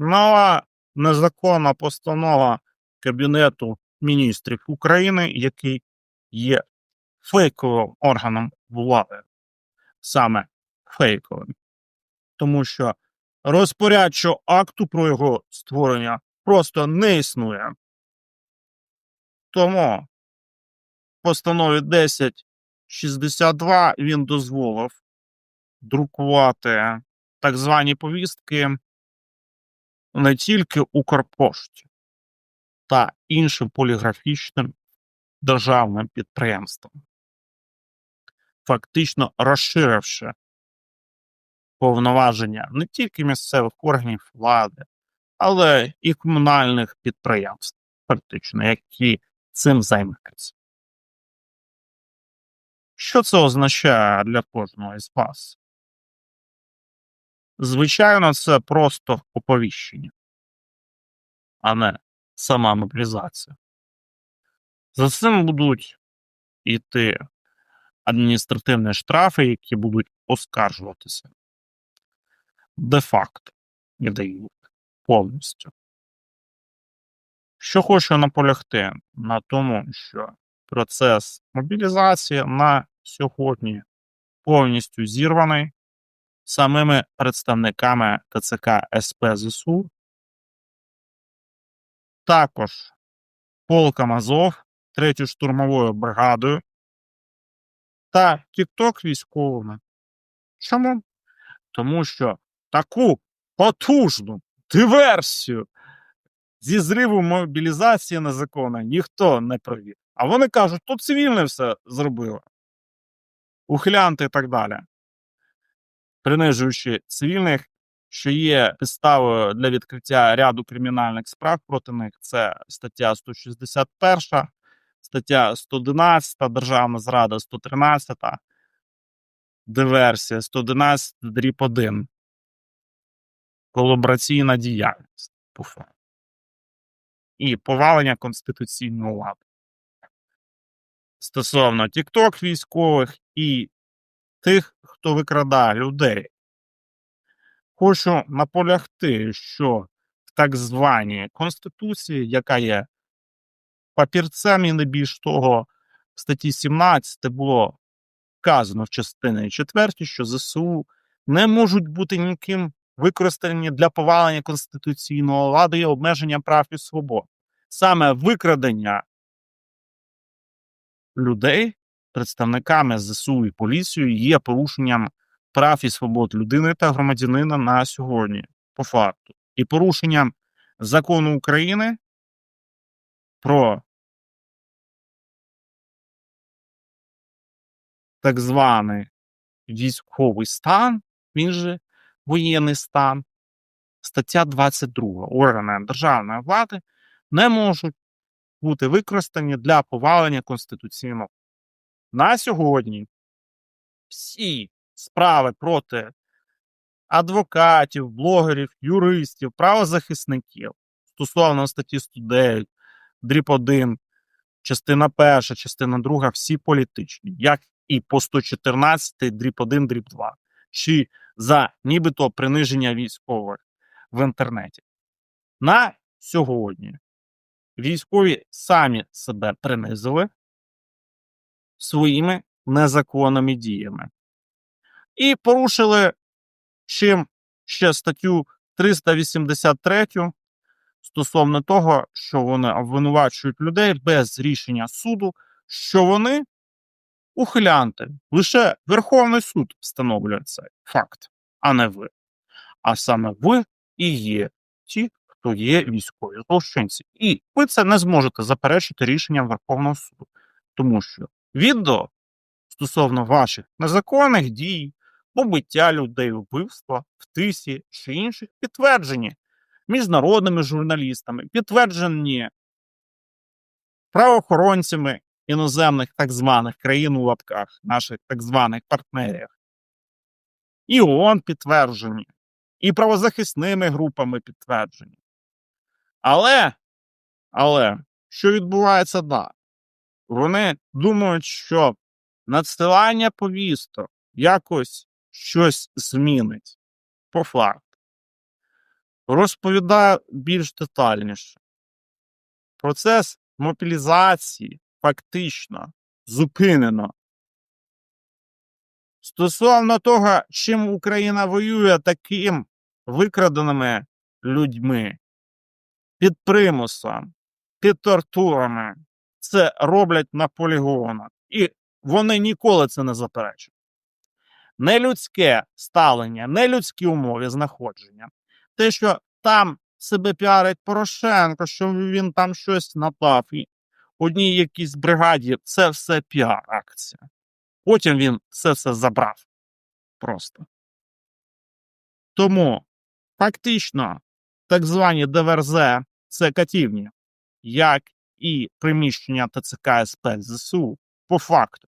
нова незаконна постанова Кабінету міністрів України, який є фейковим органом влади, саме фейковим, тому що розпорядчого акту про його створення просто не існує. Тому в постанові 1062 він дозволив друкувати так звані повістки не тільки Укрпошті та іншим поліграфічним державним підприємствам, фактично розширивши повноваження не тільки місцевих органів влади, але і комунальних підприємств, фактично, які цим займаються. Що це означає для кожного із вас? Звичайно, це просто оповіщення, а не сама мобілізація. За цим будуть йти адміністративні штрафи, які будуть оскаржуватися. Де-факто не дають повністю. Що хочу наполягти на тому, що процес мобілізації на сьогодні повністю зірваний самими представниками ТЦК СП ЗСУ, також полком Азов, 3 штурмовою бригадою та Тікток військовими. Чому? Тому що таку потужну диверсію зі зриву мобілізації незаконно ніхто не провів. А вони кажуть, то цивільне все зробило. Ухилянти і так далі. Принижуючи цивільних, що є підставою для відкриття ряду кримінальних справ проти них, це стаття 161, стаття 111, державна зрада 113, диверсія 111, дріб 1. Колабораційна діяльність. І повалення конституційної влади. Стосовно тікток військових і тих, хто викрадає людей. Хочу наполягти, що в так званій Конституції, яка є папірцем і не більш того, в статті 17 було вказано в частині 4, що ЗСУ не можуть бути ніким використані для повалення конституційного ладу і обмеження прав і свобод. Саме викрадення людей представниками ЗСУ і поліцією є порушенням прав і свобод людини та громадянина на сьогодні, по факту, і порушенням закону України про так званий військовий стан, він же воєнний стан, стаття 22. Органи державної влади не можуть бути використані для повалення конституційного. На сьогодні всі справи проти адвокатів, блогерів, юристів, правозахисників стосовно статті 109, дріб 1, частина перша, частина друга, всі політичні, як і по 114, дріб 1, дріб 2, чи за нібито приниження військових в інтернеті. На сьогодні військові самі себе принизили своїми незаконними діями. І порушили чим ще статтю 383 стосовно того, що вони обвинувачують людей без рішення суду, що вони ухилянти. Лише Верховний суд встановлює цей факт, а не ви. А саме ви і є ті, хто є військові злочинці. І ви це не зможете заперечити рішенням Верховного суду, тому що відео стосовно ваших незаконних дій, побиття людей, вбивства в тисі чи інших підтверджені міжнародними журналістами, підтверджені правоохоронцями іноземних так званих країн у лапках, наших так званих партнерів. І ООН підтверджені, і правозахисними групами підтверджені. Але, але, що відбувається далі? Вони думають, що надсилання повісток якось щось змінить по факту. розповідаю більш детальніше. Процес мобілізації фактично зупинено. Стосовно того, чим Україна воює таким викраденими людьми, під примусом, під тортурами, це роблять на полігонах. І вони ніколи це не заперечують. Нелюдське ставлення, нелюдські умови знаходження. Те, що там себе піарить Порошенко, що він там щось напав і одній якійсь бригаді, це все піар-акція. Потім він це все забрав. Просто. Тому фактично так звані ДВРЗ це катівні, як і приміщення ТЦК СП ЗСУ по факту.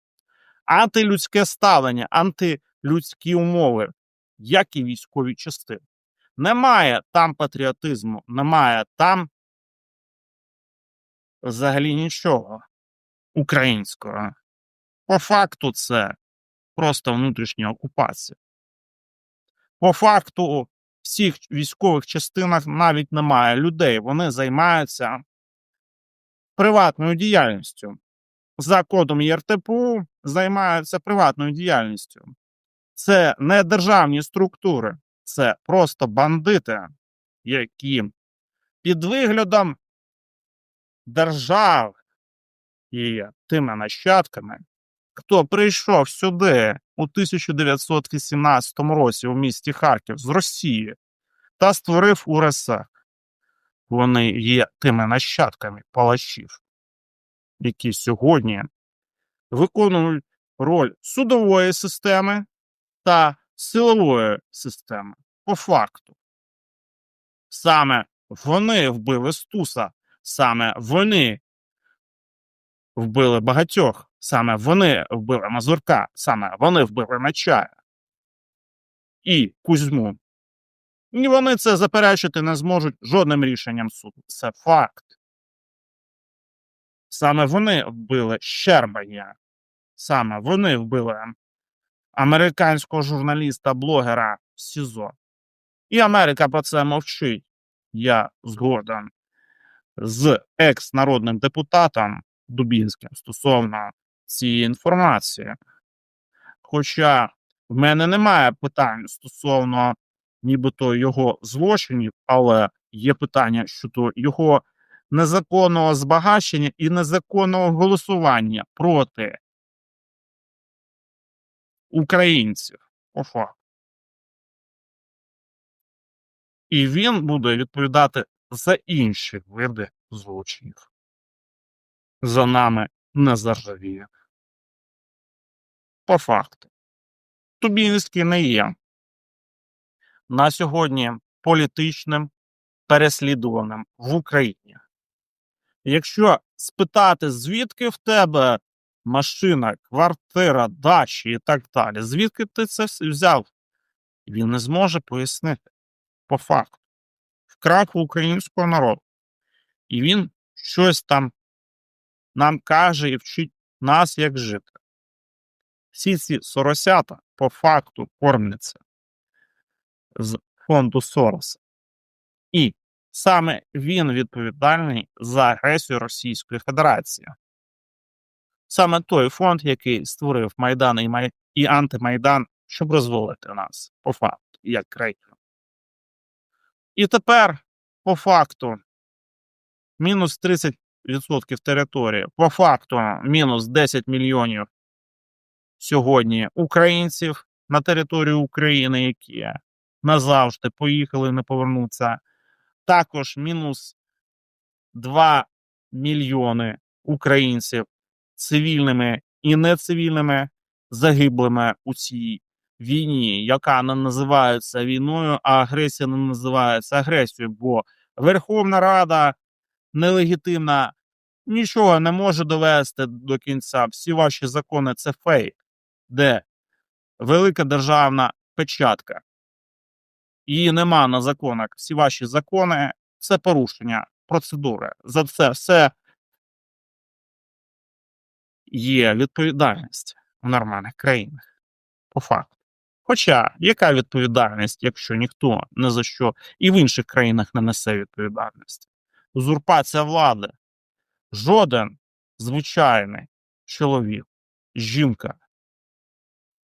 Антилюдське ставлення, антилюдські умови, як і військові частини. Немає там патріотизму, немає там взагалі нічого українського. По факту, це просто внутрішня окупація. По факту, в всіх військових частинах навіть немає людей. Вони займаються приватною діяльністю. За кодом ЄРТПУ займаються приватною діяльністю. Це не державні структури, це просто бандити, які під виглядом держав і тими нащадками, хто прийшов сюди у 1918 році у місті Харків з Росії та створив УРСР. Вони є тими нащадками палачів, які сьогодні виконують роль судової системи та силової системи. По факту. Саме вони вбили Стуса, саме вони вбили багатьох, саме вони вбили Мазурка, саме вони вбили Начая і Кузьму. І вони це заперечити не зможуть жодним рішенням суду. Це факт. Саме вони вбили Щербаня. Саме вони вбили американського журналіста-блогера СІЗО. І Америка про це мовчить. Я згоден з екс-народним депутатом Дубінським стосовно цієї інформації. Хоча в мене немає питань стосовно нібито його злочинів, але є питання щодо його незаконного збагачення і незаконного голосування проти українців. По. І він буде відповідати за інші види злочинів. За нами не заржавіє. По факту. Тубінський не є на сьогодні політичним переслідуваним в Україні. Якщо спитати, звідки в тебе машина, квартира, дачі і так далі, звідки ти це взяв, він не зможе пояснити по факту. Вкрав українського народу. І він щось там нам каже і вчить нас, як жити. Всі ці соросята по факту кормляться з фонду Сороса. І саме він відповідальний за агресію Російської Федерації. Саме той фонд, який створив Майдан і, Май... і антимайдан, щоб розвалити нас по факту, як країну. І тепер, по факту, мінус 30% території, по факту, мінус 10 мільйонів сьогодні українців на територію України, які назавжди поїхали, не повернуться. Також мінус 2 мільйони українців цивільними і нецивільними загиблими у цій війні, яка не називається війною, а агресія не називається агресією, бо Верховна Рада нелегітимна нічого не може довести до кінця. Всі ваші закони це фейк, де велика державна печатка. Її нема на законах. Всі ваші закони це порушення процедури. За це все є відповідальність в нормальних країнах. По факту. Хоча яка відповідальність, якщо ніхто не за що і в інших країнах не несе відповідальність? Узурпація влади. Жоден звичайний чоловік, жінка,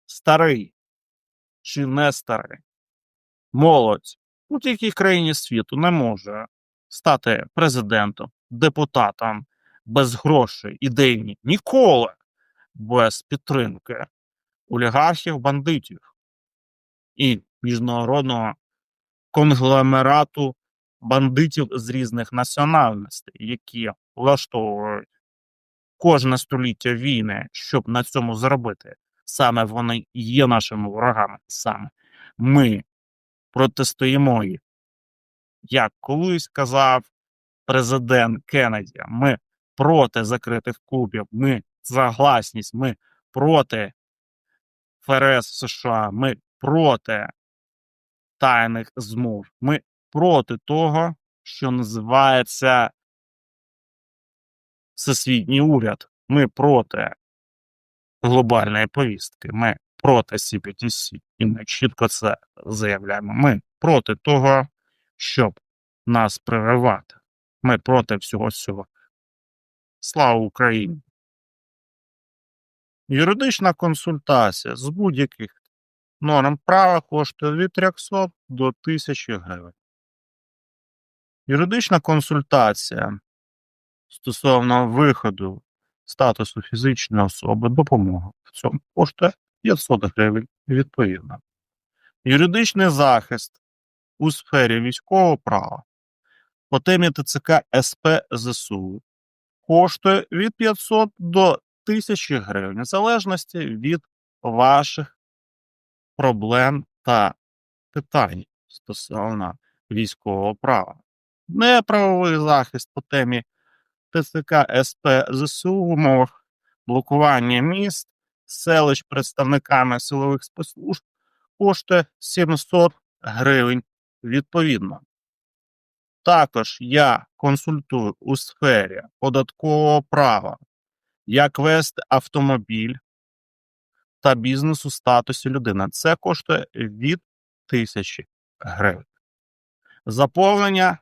старий чи не старий, молодь у будь-якій країні світу не може стати президентом, депутатом без грошей, ідейні, ніколи без підтримки олігархів, бандитів і міжнародного конгломерату бандитів з різних національностей, які влаштовують кожне століття війни, щоб на цьому заробити. Саме вони є нашими ворогами. Саме ми протистоїмо їх. Як колись казав президент Кеннеді, ми проти закритих клубів, ми за гласність, ми проти ФРС США, ми проти тайних змов, ми проти того, що називається всесвітній уряд. Ми проти глобальної повістки. Ми проти CPTC. І ми чітко це заявляємо. Ми проти того, щоб нас приривати. Ми проти всього цього. Слава Україні! Юридична консультація з будь-яких норм права коштує від 300 до 1000 гривень. Юридична консультація стосовно виходу статусу фізичної особи допомога в цьому коштує 500 гривень відповідно. Юридичний захист у сфері військового права по темі ТЦК СП ЗСУ коштує від 500 до 1000 гривень, в залежності від ваших проблем та питань стосовно військового права. Неправовий захист по темі ТЦК СП ЗСУ в умовах блокування міст, селищ представниками силових спецслужб коштує 700 гривень відповідно. Також я консультую у сфері податкового права, як вести автомобіль та бізнес у статусі людини. Це коштує від 1000 гривень. Заповнення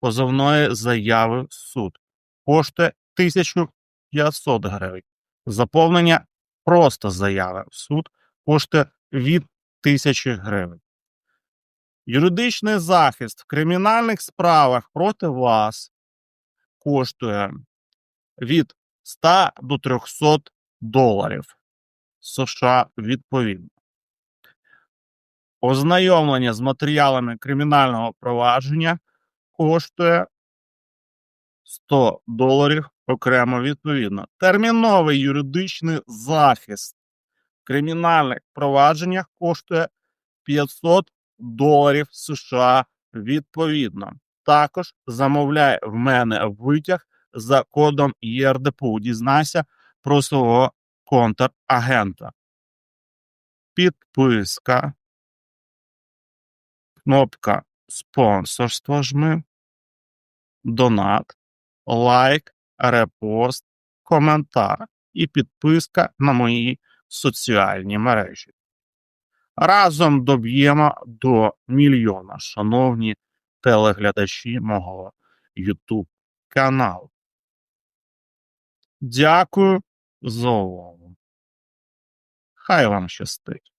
позовної заяви в суд коштує 1500 гривень. Заповнення просто заяви в суд коштує від 1000 гривень. Юридичний захист в кримінальних справах проти вас коштує від 100 до 300 доларів США відповідно. Ознайомлення з матеріалами кримінального провадження коштує 100 доларів окремо відповідно. Терміновий юридичний захист в кримінальних провадженнях коштує 500 доларів США відповідно. Також замовляй в мене витяг за кодом ЄРДПУ. Дізнайся про свого контрагента. Підписка. Кнопка спонсорство жми, донат, лайк, репост, коментар і підписка на мої соціальні мережі. Разом доб'ємо до мільйона, шановні телеглядачі мого YouTube каналу. Дякую за увагу. Хай вам щастить.